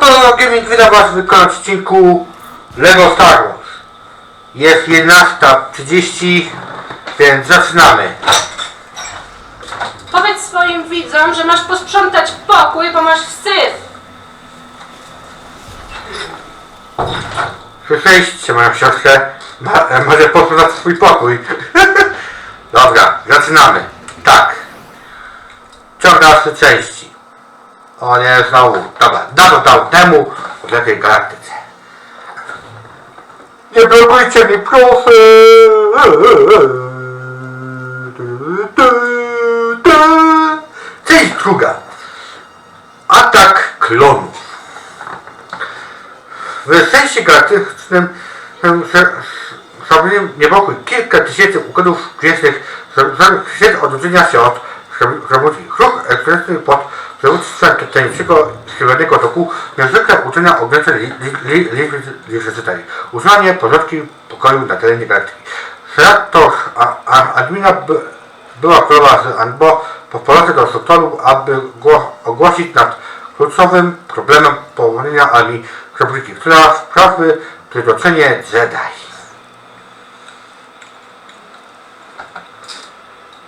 to Gaming witam was w odcinku Lego Star Wars. Jest 11.30, więc zaczynamy. Powiedz swoim widzom, że masz posprzątać pokój, bo masz wstyd. Słyszeliście moją siostrę? Ma, e, może posprzątać swój pokój. Dobra, zaczynamy. Tak. Ciąg dalszy części. O nie, znowu. Dobra, dawno dał temu w lepiej galaktyce. Nie blokujcie mnie, proszę! Część druga. Atak klonów. W sensie galaktycznym zrobili niepokój kilka tysięcy układów gwiezdnych świat odwrócenia się od robótki. Ruch ekspresywny pod przewództwem tajemniczego chwilowego toku niezwykle uczynia ograniczeń liczby liczby Uznanie porządki pokoju na terenie galaktyki. Senator admina by, była próba z Anbo po powrocie do strukturu, aby go, ogłosić nad kluczowym problemem połonienia armii Republiki, która sprawy przytoczenie Jedi.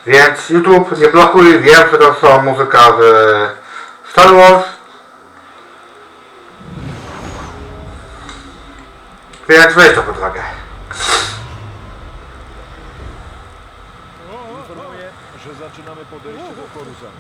Więc YouTube nie blokuj, wiem, że to są muzyka z Star Wars. Weź to pod uwagę. Informuję, że zaczynamy podejście do Korusa.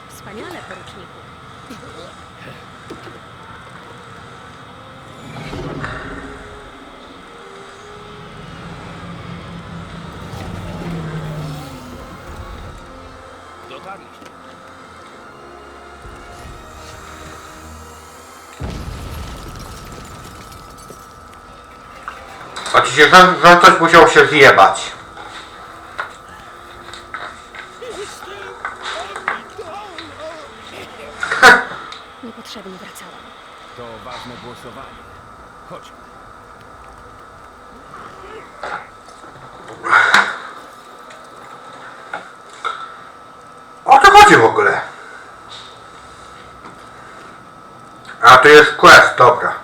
Że, że ktoś musiał się zjebać. Niepotrzebnie wracałam. To ważne głosowanie. Chodź. O co chodzi w ogóle? A to jest quest, dobra.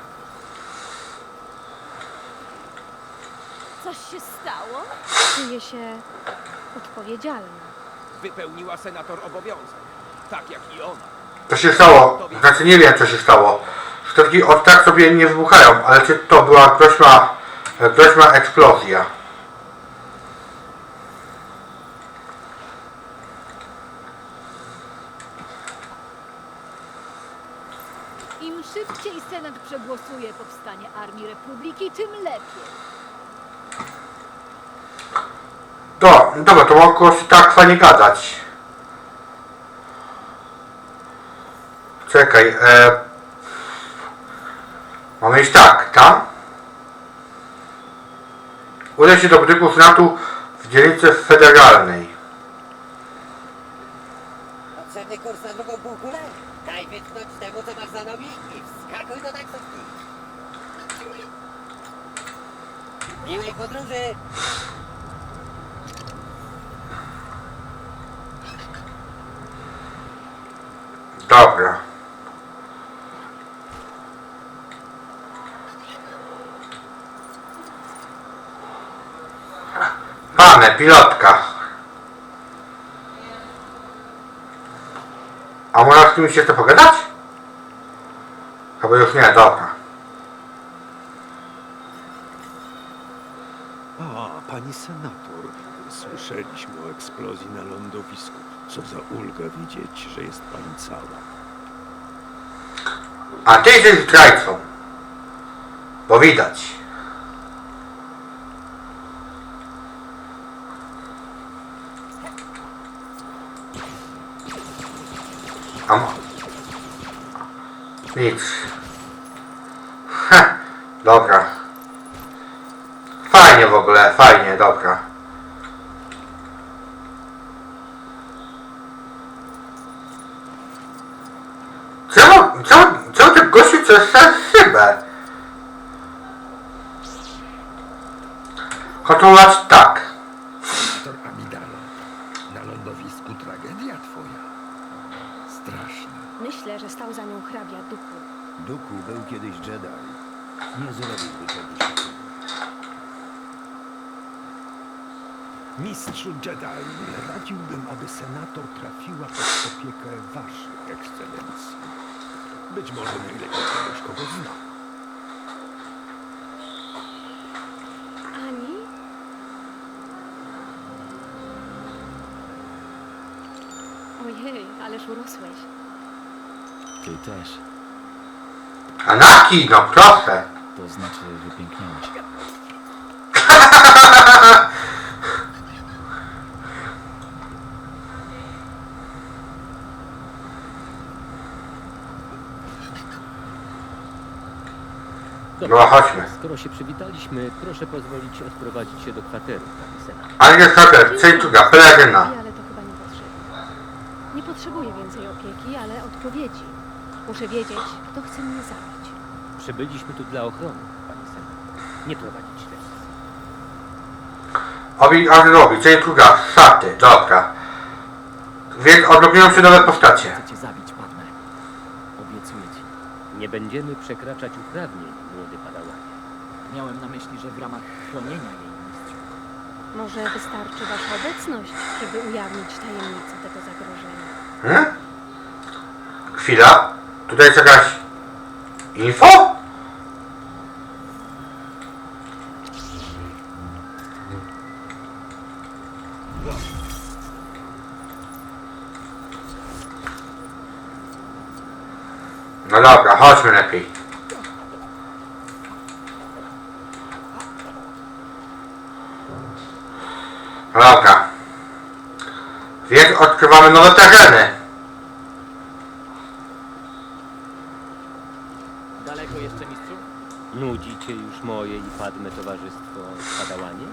Coś się stało? Czuję się odpowiedzialna. wypełniła senator obowiązek. Tak jak i ona. Co się stało? Znaczy nie wiem co się stało. Statki od tak sobie nie wybuchają, ale czy to była groźna, groźna eksplozja? Im szybciej Senat przegłosuje powstanie Armii Republiki, tym lepiej. Do, dobra, to mogło tak fajnie gadać. Czekaj, e... Mamy iść tak, tam? Udaj się do budynku Senatu w dzielnicy federalnej. Potrzebny kurs na drugą półkulę? Daj wytknąć temu, co masz za nogi i wskakuj do taksówki. Miłej podróży! Dobra. Pane, pilotka. A można z kimś jeszcze pogadać? Chyba już nie, dobra. A, pani senator, słyszeliśmy o eksplozji na lądowisku. Co za ulga widzieć, że jest pani cała. A ty jesteś zdrajcą. Bo widać. A Nic. Heh, dobra. Fajnie w ogóle, fajnie, dobra. Czemu, czemu, czemu za szybę? Kontynuować tak. Senator Amidala. Na lądowisku tragedia twoja. Straszna. Myślę, że stał za nią hrabia duchu. Duku był kiedyś Jedi. Nie zrobiłby czegoś takiego. Mistrzu Jedi, radziłbym, aby senator trafiła pod opiekę waszych ekscelencji. Być może najlepiej kogoś, kogo zna. Ani? Ojej, ależ urosłeś. Ty też. Anaki, no proszę. To znaczy wypiękniałeś. No chodźmy. Skoro się przywitaliśmy, proszę pozwolić odprowadzić się do kwatery, pani senator. Ale niestety, cejtuga, peleryna. Ale to chyba niepotrzebne. Nie potrzebuję więcej opieki, ale odpowiedzi. Muszę wiedzieć, kto chce mnie zabić. Przybyliśmy tu dla ochrony, pani senator. Nie prowadzić śledztwa. Obi Arnobi, cejtuga, szaty, dobra. Więc odblokują się nowe postacie. Chcę cię zabić, Padme. Obiecuję ci. Nie będziemy przekraczać uprawnień. Miałem na myśli, że w ramach chronienia jej mistrzu. Może wystarczy wasza obecność, żeby ujawnić tajemnicę tego zagrożenia. Hmm? Chwila. Tutaj jest jakaś info? No dobra, chodźmy lepiej. Dobra. Więc odkrywamy nowe tereny. Daleko jeszcze, mistrzu? Nudzi cię już moje i Padme towarzystwo padałanie?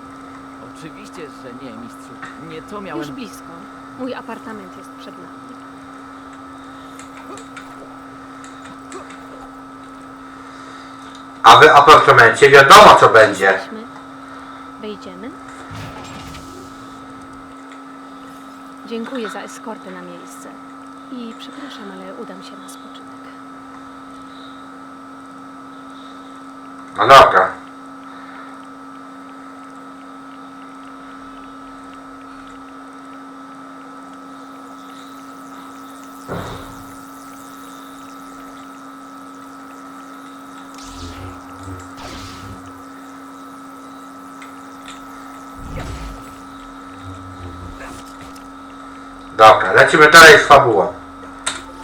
Oczywiście, że nie, mistrzu. Nie to Już miałem. blisko. Mój apartament jest przed nami. A w apartamencie wiadomo co będzie. Jesteśmy. Wejdziemy. Dziękuję za eskortę na miejsce. I przepraszam, ale udam się na spoczynek. No dobra. Dobra, lecimy dalej z fabułą.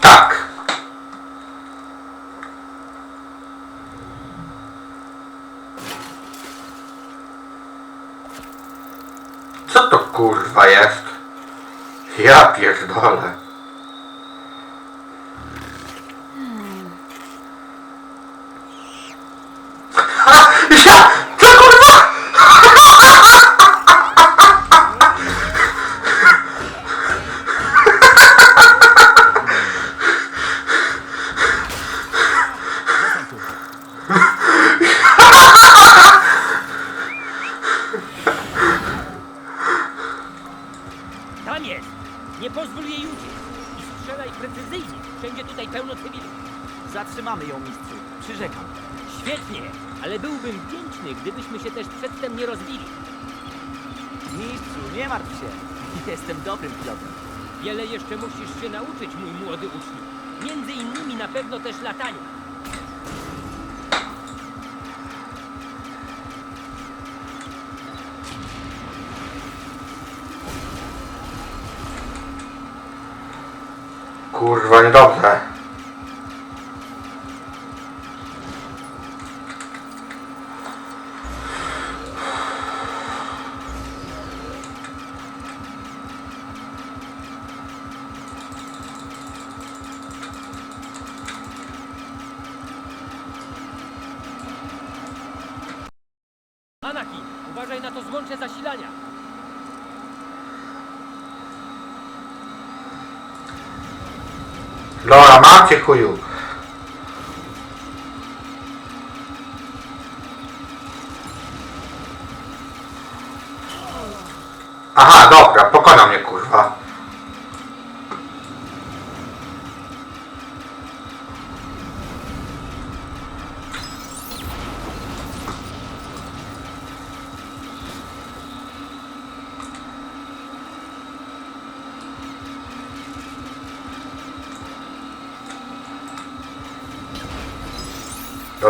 Tak. Co to kurwa jest? Ja pierdolę. Ha! Ja! Co kurwa? Tam jest! Nie pozwól jej uciec! I strzelaj precyzyjnie! Wszędzie tutaj pełno cywilów. Zatrzymamy ją, mistrzu. Przyrzekam. Świetnie! Ale byłbym wdzięczny, gdybyśmy się też przedtem nie rozbili. Mistrzu, nie martw się. Jestem dobrym pilotem. Wiele jeszcze musisz się nauczyć, mój młody uczniu. Między innymi na pewno też latania. Kurwa, niedobrze. Dobra,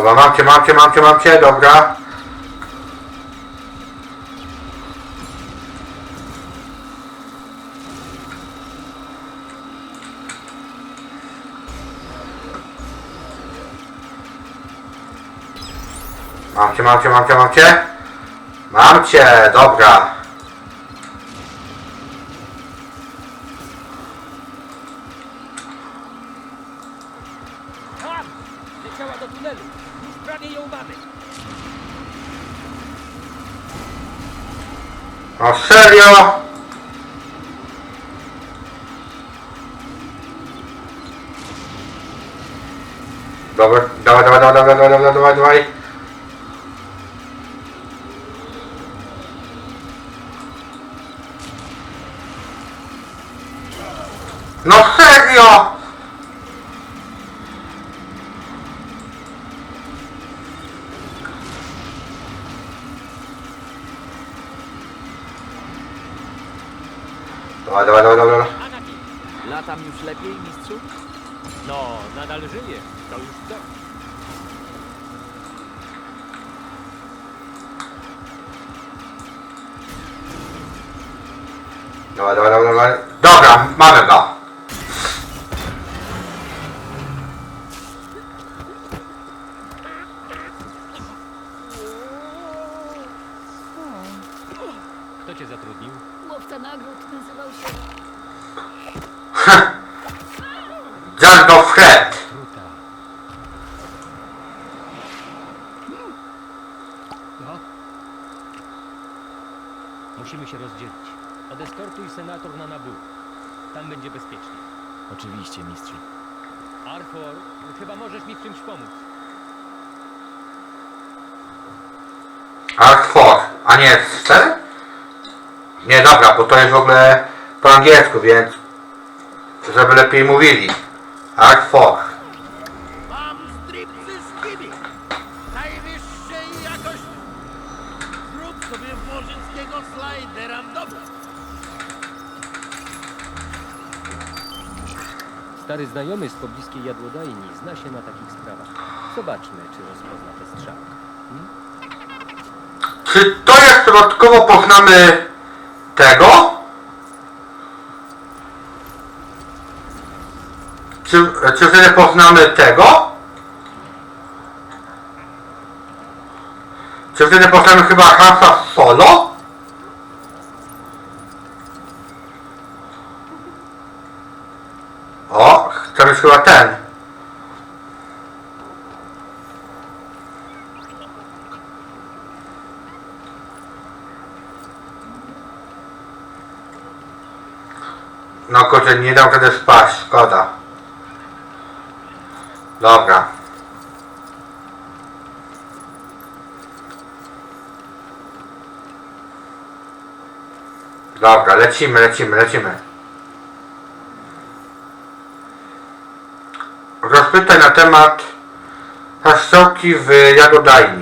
Dobra, mamkę, mamkę, mamkę, mamkę, dobra. Mamkę, mamkę, mamkę, mamkę. Mam cię, dobra. Dobra, dawaj, dawaj, dawaj, dawaj, dawaj, dawaj, dawaj. No serio? Dawaj, dawaj, dawaj, dawaj. latam już lepiej, żyję. To już co? Dawaj, dawaj, dawaj, dawaj. Dobra, mamy go. Kto cię zatrudnił? Łowca nagród nazywał się... Django Fred. Kruta. No. Musimy się rozdzielić. Odeskortuj senator na Nabu. Tam będzie bezpiecznie. Oczywiście, mistrzu. Arthur, chyba możesz mi w czymś pomóc. Artford, a nie Stel? Nie, dobra, bo to jest w ogóle po angielsku, więc żeby lepiej mówili. Artford. Znajomy z pobliskiej jadłodajni zna się na takich sprawach. Zobaczmy, czy rozpozna te strzały. Czy to jest dodatkowo poznamy tego? Czy, czy wtedy poznamy tego? Czy wtedy poznamy chyba Hansa Solo? O, to jest chyba ten. No kurczę, nie dam wtedy spać, szkoda. Dobra. Dobra, lecimy, lecimy, lecimy. Rozpytaj na temat paszczałki w jadodajni.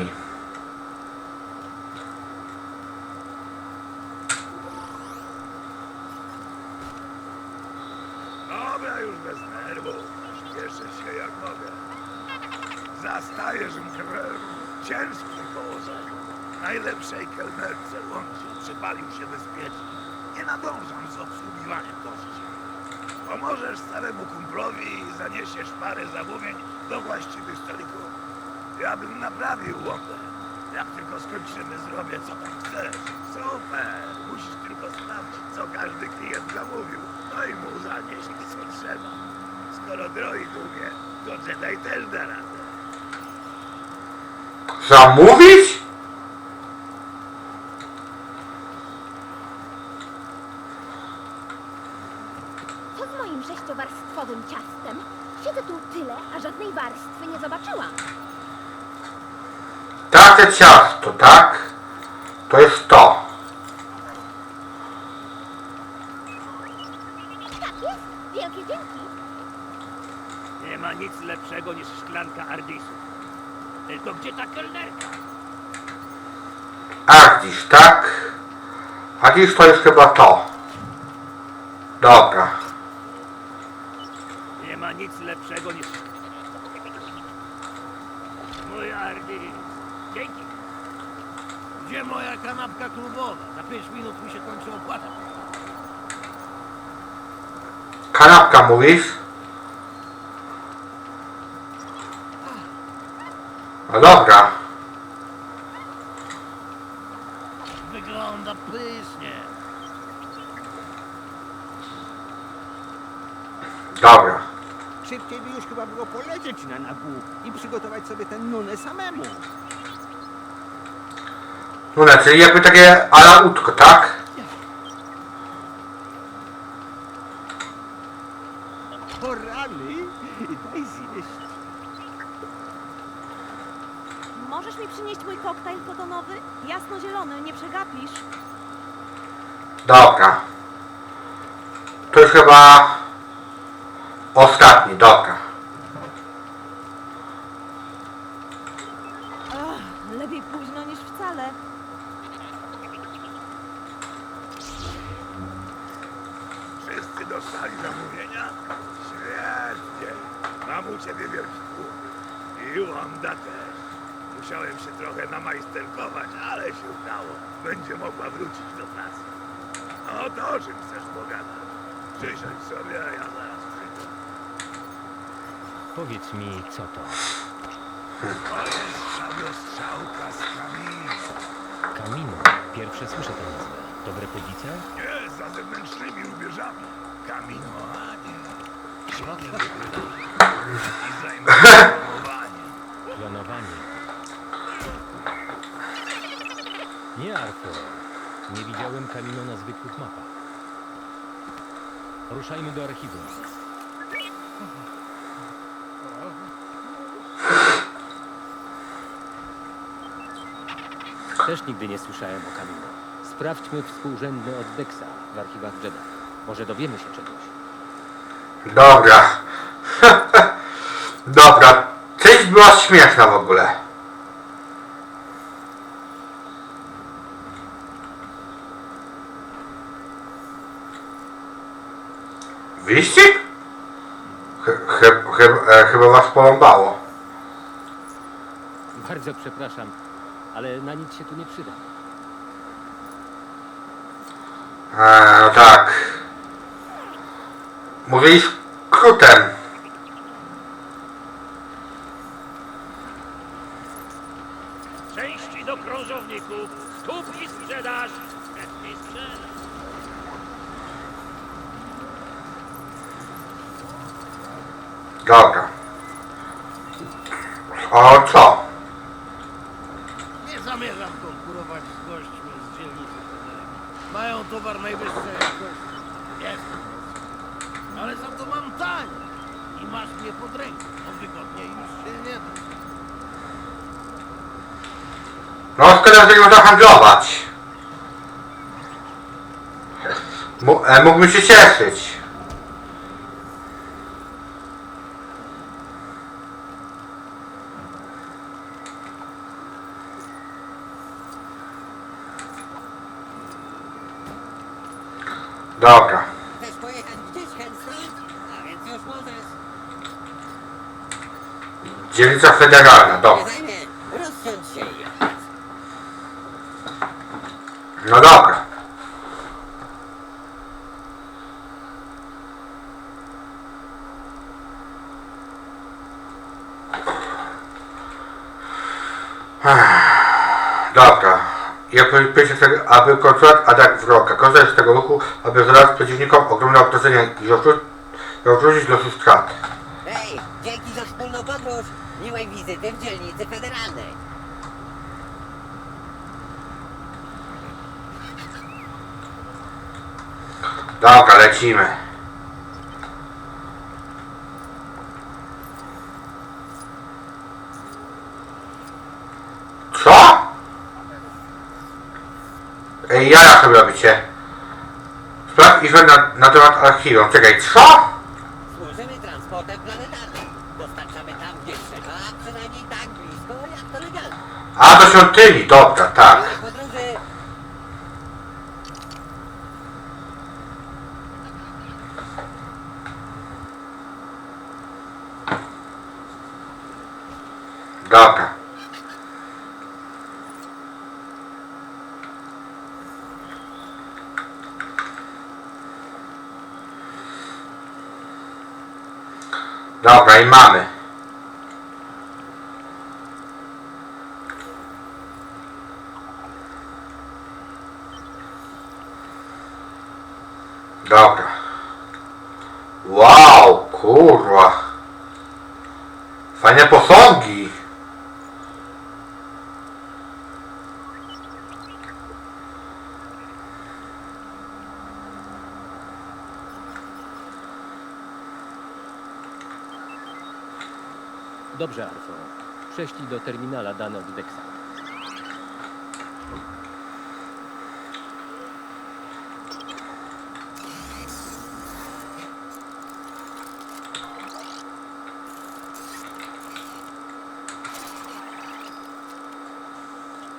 some movies Tylko gdzie ta kelnerka? Ardisz, tak? Ardisz to jest chyba to. Dobra. Nie ma nic lepszego niż... Mój Ardis. Dzięki. Gdzie moja kanapka klubowa? Za 5 minut mi się kończy opłata. Kanapka mówisz? No dobra. Wygląda pysznie. Dobra. Szybciej by już chyba było polecieć na Nabu i przygotować sobie ten nunę samemu. No czyli jakby takie ala łódko, tak? O rany, daj zjeść. Możesz mi przynieść mój koktajl fotonowy? Jasno-zielony, nie przegapisz. Dobra. To już chyba ostatni, dobra. Ach, lepiej późno niż wcale. Wszyscy dostali zamówienia? Świetnie. Mam u ciebie wielki. I Honda też. Musiałem się trochę namajsterkować, ale się udało. Będzie mogła wrócić do pracy. No to o czym chcesz pogadać? Przysiądź sobie, a ja zaraz przyjdę. Powiedz mi, co to? To jest szablostrzałka z kamienia. Kamino. Pierwsze słyszę tę nazwę. Dobre podzice? Nie, za zewnętrznymi rubieżami. Kamino, a nie. Wygląda. I zajmuje Nie, Arthur. Nie widziałem Kamino na zwykłych mapach. Ruszajmy do archiwum. Też nigdy nie słyszałem o Kamino. Sprawdźmy współrzędny od Dexa w archiwach Jedi. Może dowiemy się czegoś. Dobra. Dobra. Część była śmieszna w ogóle. Wyścig? Chy- chy- chy- e, Chyba was porąbało. Bardzo przepraszam, ale na nic się tu nie przyda. E, no tak. Mówili skrótem. Dobra. O co? Nie zamierzam konkurować z gośćmi z dzielnicy. Mają towar najwyższej jakości. Jest. Ale za to mam tanie. I masz mnie pod ręką. No wygodniej już się nie da. No szkoda, że nie można handlować. E, mógłbym się cieszyć. Dobra. Chcesz pojechać gdzieś, Henry? A więc już możesz. Dzielnica federalna, dobra. zajmie. Rozsiądź się i No dobra. Ech, Dobra. Ja pierwsze tego, aby kontrolować atak wroga. Korzystać z tego ruchu, aby zadać przeciwnikom ogromne obciążenia i odrzu- i odrzucić losu strat. Hej, dzięki za wspólną podróż. Miłej wizyty w dzielnicy federalnej. Dobra, lecimy. Co? Ej, ja sobie robicie. I na, na temat archiwum. Czekaj, co? Służymy transportem planetarnym. Dostarczamy tam, gdzie trzeba, a przynajmniej tak blisko, jak to legalne. A, do świątyni, dobra, tak. Miłej podróży. Dobra. Dobra, i mamy. Dobra. Wow, kurwa. Fajne posągi. Dobrze, Arfo. Prześlij do terminala dane od Dexa.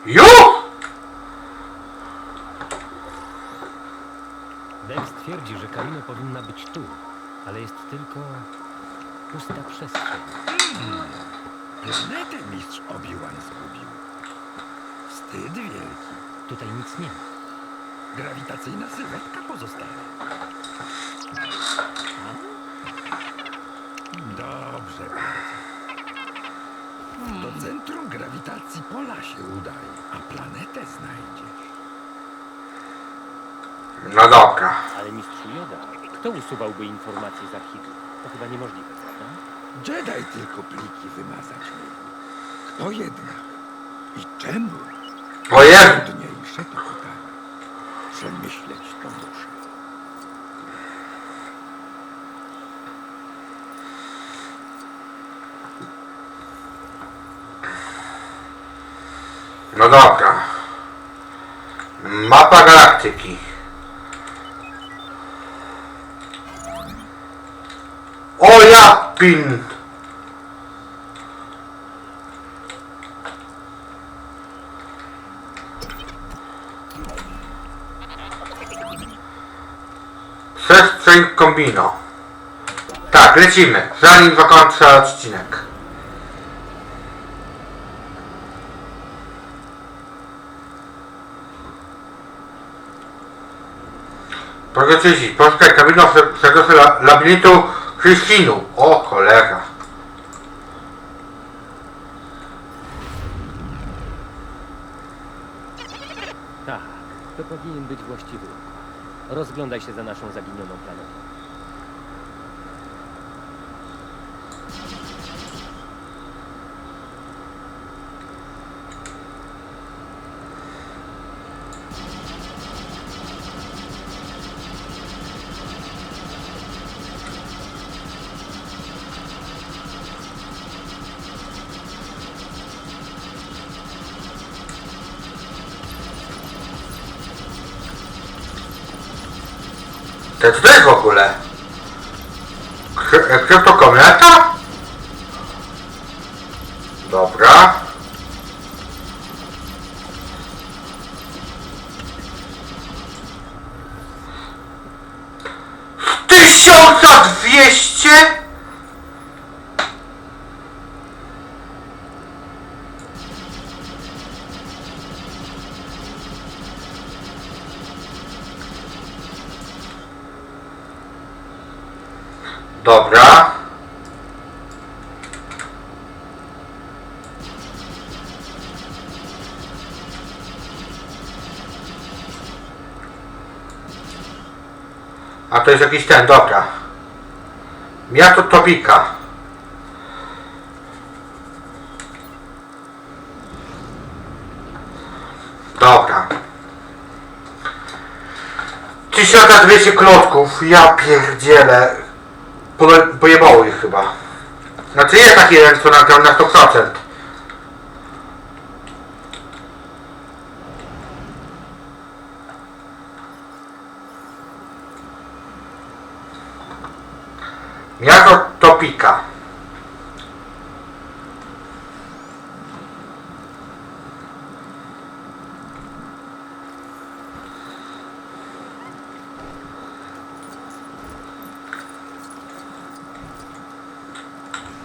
Już! Dex twierdzi, że Kamino powinna być tu, ale jest tylko pusta przestrzeń. Planetę mistrz Obi-Wan zgubił. Wstyd wielki. Tutaj nic nie ma. Grawitacyjna sylwetka pozostała. Dobrze bardzo. Do centrum grawitacji pola się udaj, a planetę znajdziesz. No dobra. Ale mistrzu Joda, kto usuwałby informacje z archiwum? To chyba niemożliwe? Jedi tylko pliki wymazać mógł. Kto jednak? I czemu? O jest! Trudniejsze to pytanie. Przemyśleć to muszę. No dobra. Mapa galaktyki. O pin! Przestrzeń kombino. Tak, lecimy. Zanim zakończę odcinek. Progresyści, poszukaj kabinu przekroczy labiryntu Krystinu. O cholera. Tak, to powinien być właściwy. Rozglądaj się za naszą zaginioną planetą. To co to jest w ogóle? Kry- Kryptokometa? Dobra. Tysiąca dwieście? Dobra. To jest jakiś ten, dobra. Miasto Tobika. Dobra. 1200 klocków, ja pierdzielę. Pojebało ich chyba. Znaczy jest taki jeden, co nagrał na 100%. Miasto Topika.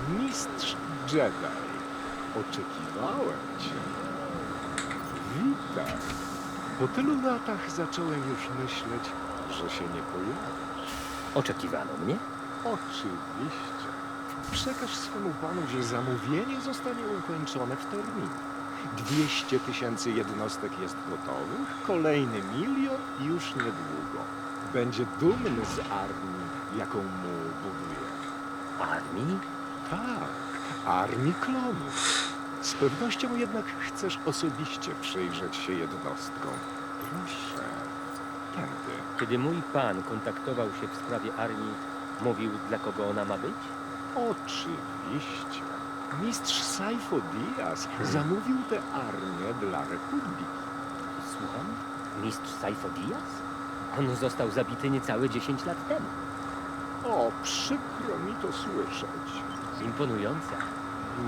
Mistrz Jedi. Oczekiwałem cię. Witaj. Po tylu latach zacząłem już myśleć, że się nie pojawisz. Oczekiwano mnie? Oczywiście. Przekaż swemu panu, że zamówienie zostanie ukończone w terminie. 200 tysięcy jednostek jest gotowych, kolejny milion już niedługo. Będzie dumny z armii, jaką mu buduje. Armii? Tak, armii klonów. Z pewnością jednak chcesz osobiście przyjrzeć się jednostkom. Proszę, tędy. Kiedy mój pan kontaktował się w sprawie armii, mówił, dla kogo ona ma być? Oczywiście. Mistrz Saifo Diaz zamówił tę armię dla Republiki. Słucham? Mistrz Saifo Diaz? On został zabity niecałe 10 lat temu. O, przykro mi to słyszeć. Imponująca.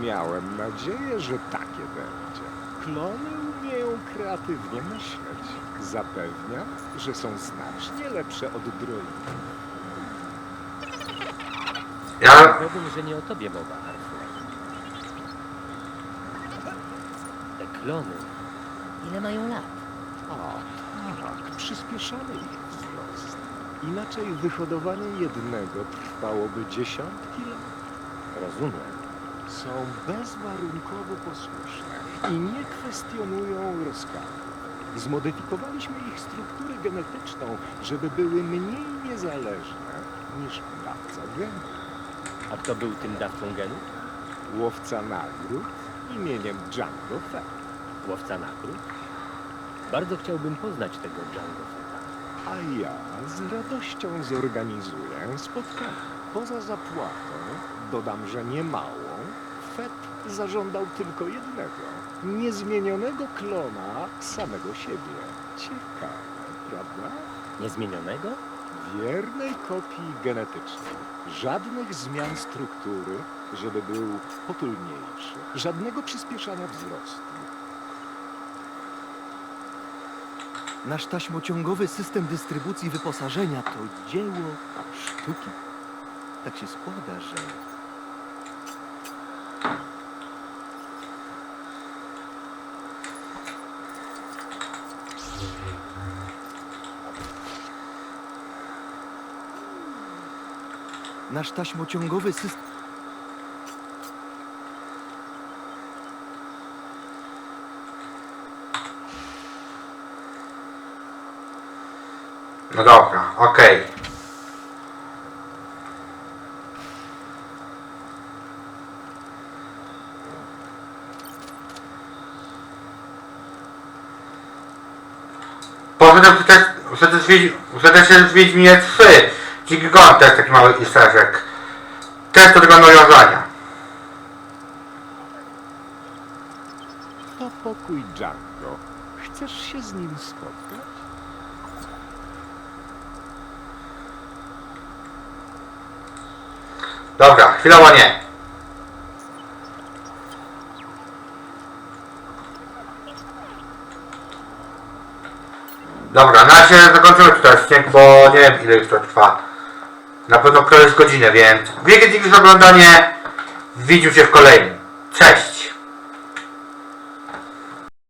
Miałem nadzieję, że takie będzie. Klony umieją kreatywnie myśleć. Zapewniam, że są znacznie lepsze od droidów. Ja, Powiem, że nie o tobie mowa, Arthur. Te klony. Ile mają lat? A, tak, przyspieszamy ich wzrost. Inaczej wyhodowanie jednego trwałoby dziesiątki lat. Rozumiem. Są bezwarunkowo posłuszne i nie kwestionują rozkazów. Zmodyfikowaliśmy ich strukturę genetyczną, żeby były mniej niezależne niż dawca genu. A kto był tym dawcą genu? Łowca nagród imieniem Django Fett. Łowca nagród? Bardzo chciałbym poznać tego Django Fetta. A ja z radością zorganizuję spotkanie. Poza zapłatą, dodam, że nie małą, Fett zażądał tylko jednego, niezmienionego klona samego siebie. Ciekawe, prawda? Niezmienionego? Wiernej kopii genetycznej. Żadnych zmian struktury, żeby był potulniejszy. Żadnego przyspieszania wzrostu. Nasz taśmociągowy system dystrybucji wyposażenia to dzieło sztuki. Tak się składa, że nasz taśmociągowy system. no dobra, okej. Że też, Wiedź- że też jest Wiedźminie 3. Dziki Gon też taki mały isterek. Też do tego nawiązania. To pokój Django. Chcesz się z nim spotkać? Dobra, chwilowo nie. Dobra, na razie zakończymy tutaj odcinek, bo nie wiem ile już to trwa. Na pewno z godzinę, więc dzięki za oglądanie. Widzimy się w kolejnym. Cześć!